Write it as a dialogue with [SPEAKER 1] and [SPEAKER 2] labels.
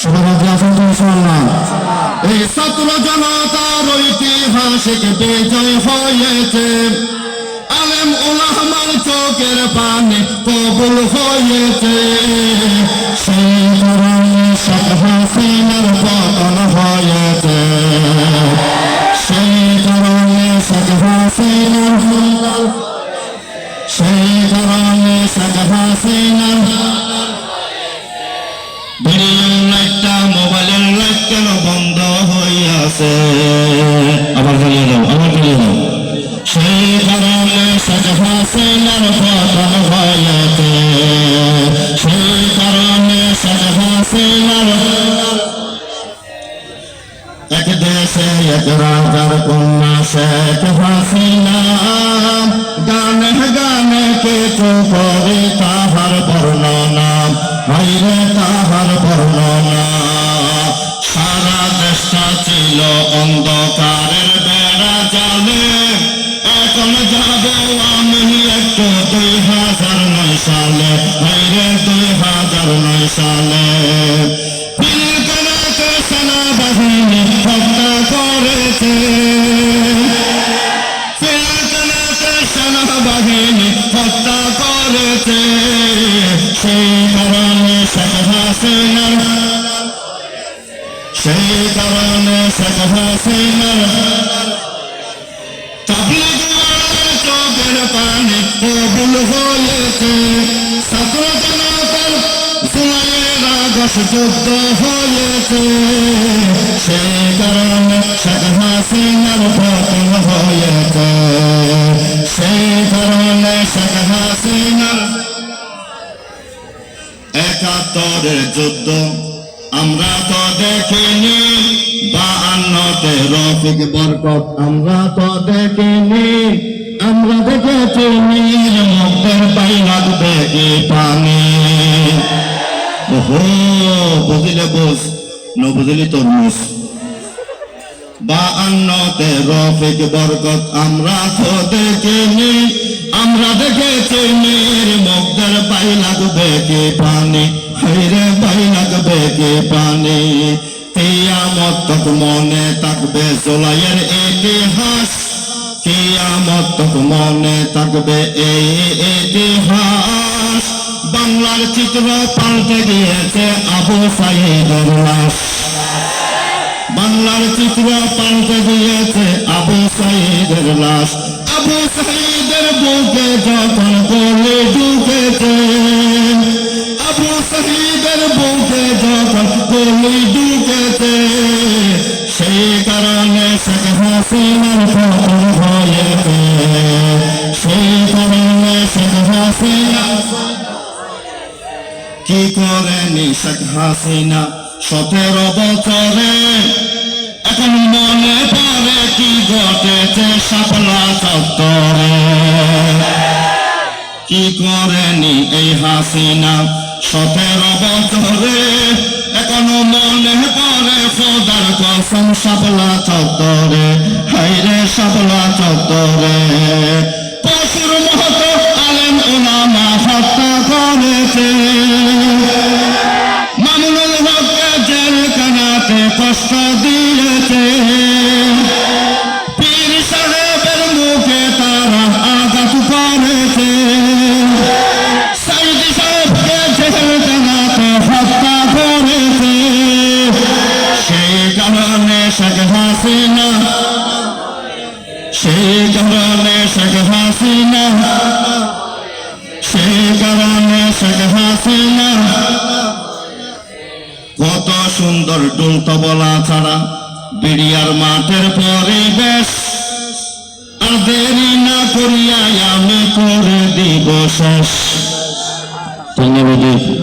[SPEAKER 1] সভাপতি আছেন তো ইনশাআল্লাহ এই ছাত্র জনতার ঐতিহাসিক বিজয় হয়েছে। আলেম ওলাহমার চোখের পানি কবুল হয়েছে। সেই কারণে শেখ হাসিনার পতন হয়েছে। সেই কারণে শেখ হাসিনার সেই কারণে শেখ হাসিনার কেন বন্ধ হইয়াছে? আবার জ্বালিয়ে দাও, আবার জ্বালিয়ে দাও। সেই কারণে শেখ পতন হয়েছে সেই কারণে শেখ এক দেশে এক রাজার কন্যা শেখ হাসিনা। গানে গানে কিছু করে তাহার সালে হাইরে দুই হাজার নয় সালে। সেনাবাহিনী হত্যা করেছে। সেনাবাহিনী হত্যা করেছে। সেই কারণে শেখ হাসিনার সেই যুদ্ধ হয়েছে সেই কারণে শেখ হাসিনার পতন হয়েছে সেই একাত্তরের যুদ্ধ আমরা তো দেখিনি বাহান্নতে রফিক বরকত আমরা তো দেখিনি আমরা দেখেছি নীল মুক্তের পাই লাগবে কি পানি। ওহো, বুঝিলে বুঝ, ন বুঝিলি তরমুজ। বাহান্নতে রফিক বরকত, আমরা তো দেখিনি, আমরা দেখেছি নীর মুগ্ধের পাই লাগবে কি পানি। হাইরে পাই লাগবে কি পানি। কিয়ামত তক মনে থাকবে জোলাইয়ের ইতিহাস। কিয়ামত তক মনে থাকবে এই ইতিহাস। বাংলার চিত্র পাল্টে গিয়েছে আবু সাইদের লাশ। বাংলার চিত্র পাল্টে দিয়েছে আবু সাইদের লাশ। আবু সাইদের বুকে যখন গলে ঢুকেছে শেখ হাসিনা সতেরো বছরে। এখন মনে পড়ে কি ঘটেছে সাপলা চত্বরে। কি করেনি এই হাসিনা সতেরো বছরে? এখনও মনে পড়ে খোদার কসম সাপলা চত্বরে। হাইরে সাপলা চত্বরে। দিয়েছে পীর সাহেবের মুখে তারা আঘাত সেই কারণে শেখ হাসিনা সেই কারণে শেখ হাসিনা সেই কারণে শেখ কত সুন্দর ডুল তবলা ছাড়া বিড়িয়ার মাঠের পরে বেশ আর দেরি না করিয়া আমি করে দিব শেষ। ধন্যবাদ।